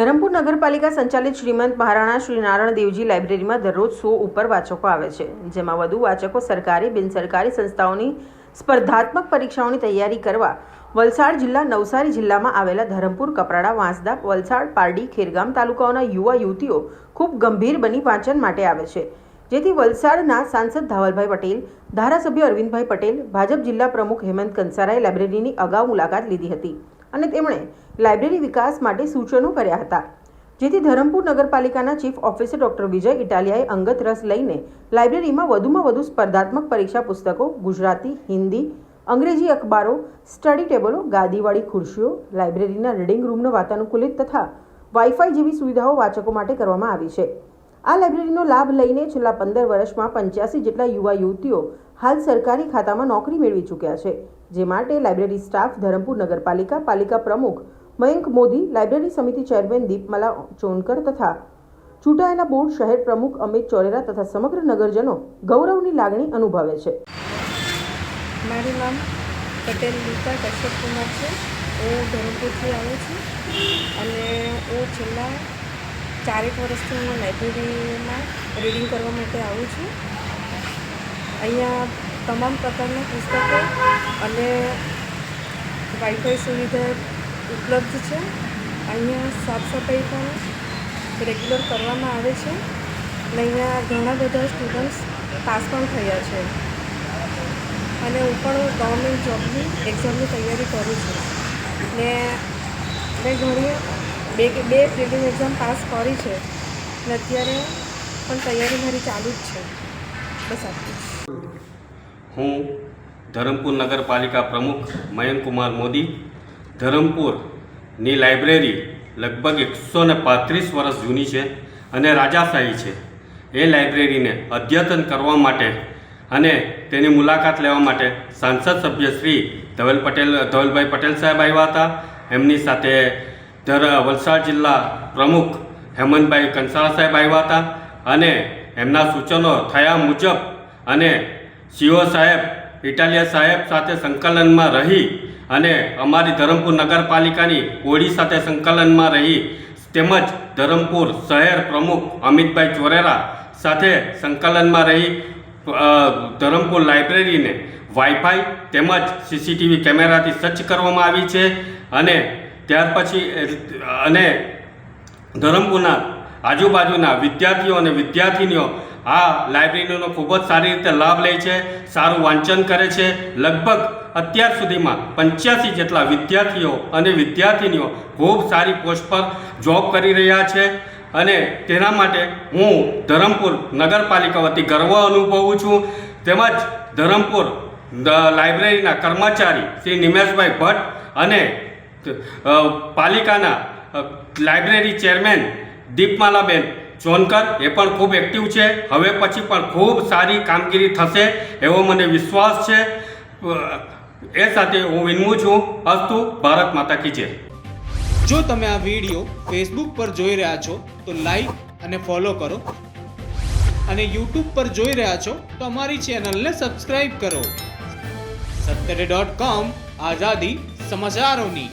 ધરમપુર નગરપાલિકા સંચાલિત શ્રીમંત મહારાણા શ્રી નારાયણ દેવજી લાઇબ્રેરીમાં દરરોજ સો ઉપર વાચકો આવે છે, જેમાં વધુ વાચકો સરકારી, બિનસરકારી સંસ્થાઓની સ્પર્ધાત્મક પરીક્ષાઓની તૈયારી કરવા વલસાડ જિલ્લા નવસારી જિલ્લામાં આવેલા ધરમપુર, કપરાડા, વાંસદા, વલસાડ, પારડી, ખેરગામ તાલુકાઓના યુવા યુવતીઓ ખૂબ ગંભીર બની વાંચન માટે આવે છે. જેથી વલસાડના સાંસદ ધાવલભાઈ પટેલ, ધારાસભ્ય અરવિંદભાઈ પટેલ, ભાજપ જિલ્લા પ્રમુખ હેમંત કંસારાએ લાઇબ્રેરીની અગાઉ મુલાકાત લીધી હતી અને તેમણે લાઇબ્રેરી વિકાસ માટે સૂચનો કર્યા હતા. જેથી ધરમપુર નગરપાલિકાના ચીફ ઓફિસર ડોક્ટર વિજય ઇટાલિયાએ અંગત રસ લઈને લાઇબ્રેરીમાં વધુમાં વધુ સ્પર્ધાત્મક પરીક્ષા પુસ્તકો, ગુજરાતી, હિન્દી, અંગ્રેજી અખબારો, સ્ટડી ટેબલો, ગાદીવાળી ખુરશીઓ, લાઇબ્રેરીના રીડિંગ રૂમનો વાતાનુકૂલિત તથા વાઈફાઈ જેવી સુવિધાઓ વાચકો માટે કરવામાં આવી છે. આ લાઇબ્રેરીનો લાભ લઈને છેલ્લા પંદર વર્ષમાં પંચ્યાસી જેટલા યુવા યુવતીઓ હાલ સરકારી ખાતામાં નોકરી મેળવી ચૂક્યા છે, જે માટે લાઇબ્રેરી સ્ટાફ ધરમપુર નગરપાલિકા પાલિકા પ્રમુખ મયંક મોદી, લાઇબ્રેરી સમિતિ ચેરમેન દીપમાલા ચોનકર તથા ચૂંટાયેલા બોર્ડ શહેર પ્રમુખ અમિત ચોરેરા તથા સમગ્ર નગરજનો ગૌરવની લાગણી અનુભવે છે. મારું નામ પટેલ દીપા કશ્યપ કુમાર છે. હું ધરમપુરથી આવું છું. અને હું છેલ્લા ચારેક વર્ષથી હું લાઇબ્રેરીમાં રીડિંગ કરવા માટે આવું છું. અહીંયા તમામ પ્રકારના પુસ્તકો અને વાઈફાઈ સુવિધા ઉપલબ્ધ છે. અહીંયા સાફ સફાઈ પણ રેગ્યુલર કરવામાં આવે છે. અને અહીંયા ઘણા બધા સ્ટુડન્ટ્સ પાસ પણ થયા છે. અને હું પણ ગવર્મેન્ટ જોબની એક્ઝામની તૈયારી કરું છું. ને મેં ઘણી બે બે પ્રિલિમ એક્ઝામ પાસ કરી છે. અને અત્યારે પણ તૈયારી મારી ચાલુ જ છે. બસ આટલું હું ધરમપુર નગરપાલિકા પ્રમુખ મયંકુમાર મોદી ધરમપુરની લાઇબ્રેરી લગભગ એકસો ને પાંત્રીસ વર્ષ જૂની છે અને રાજાશાહી છે. એ લાઇબ્રેરીને અદ્યતન કરવા માટે અને તેની મુલાકાત લેવા માટે સાંસદ સભ્ય શ્રી ધવલ પટેલ, ધવલભાઈ પટેલ સાહેબ આવ્યા હતા. એમની સાથે વલસાડ જિલ્લા પ્રમુખ હેમંતભાઈ કંસારા સાહેબ આવ્યા હતા અને એમના સૂચનો થયા મુજબ અને સીઓ સાહેબ ઇટાલિયા સાહેબ સાથે સંકલનમાં રહી અને અમારી ધરમપુર નગરપાલિકાની ઓળી સાથે સંકલનમાં રહી તેમજ ધરમપુર શહેર પ્રમુખ અમિતભાઈ ચોરેરા સાથે સંકલનમાં રહી ધરમપુર લાઇબ્રેરીને વાઈફાઈ તેમજ સીસીટીવી કેમેરાથી સજ્જ કરવામાં આવી છે અને ત્યાર પછી અને ધરમપુરના આજુબાજુના વિદ્યાર્થીઓ અને વિદ્યાર્થીનીઓ આ લાઇબ્રેરીનો ખૂબ જ સારી રીતે લાભ લે છે, સારું વાંચન કરે છે. લગભગ અત્યાર સુધીમાં પંચ્યાસી જેટલા વિદ્યાર્થીઓ અને વિદ્યાર્થીનીઓ ખૂબ સારી પોસ્ટ પર જોબ કરી રહ્યા છે અને તેના માટે હું ધરમપુર નગરપાલિકા વતી ગર્વ અનુભવું છું. તેમજ ધરમપુર લાઇબ્રેરીના કર્મચારી શ્રી નિમેશભાઈ ભટ્ટ અને પાલિકાના લાઇબ્રેરી ચેરમેન દીપમાલાબેન ચોનકર એ પણ ખૂબ એક્ટિવ છે. હવે પછી પણ ખૂબ સારી કામગીરી થશે એવો મને વિશ્વાસ છે. એ સાથે હું વિનમું છું. અસ્તુ, ભારત માતા કી જય. જો તમે આ વીડિયો ફેસબુક પર જોઈ રહ્યા છો, તો લાઈક અને ફોલો કરો. અને યુટ્યુબ પર જોઈ રહ્યા છો, તો અમારી ચેનલને સબસ્ક્રાઈબ કરો. સત્તરે ડોટ કોમ આઝાદી સમાચારોની.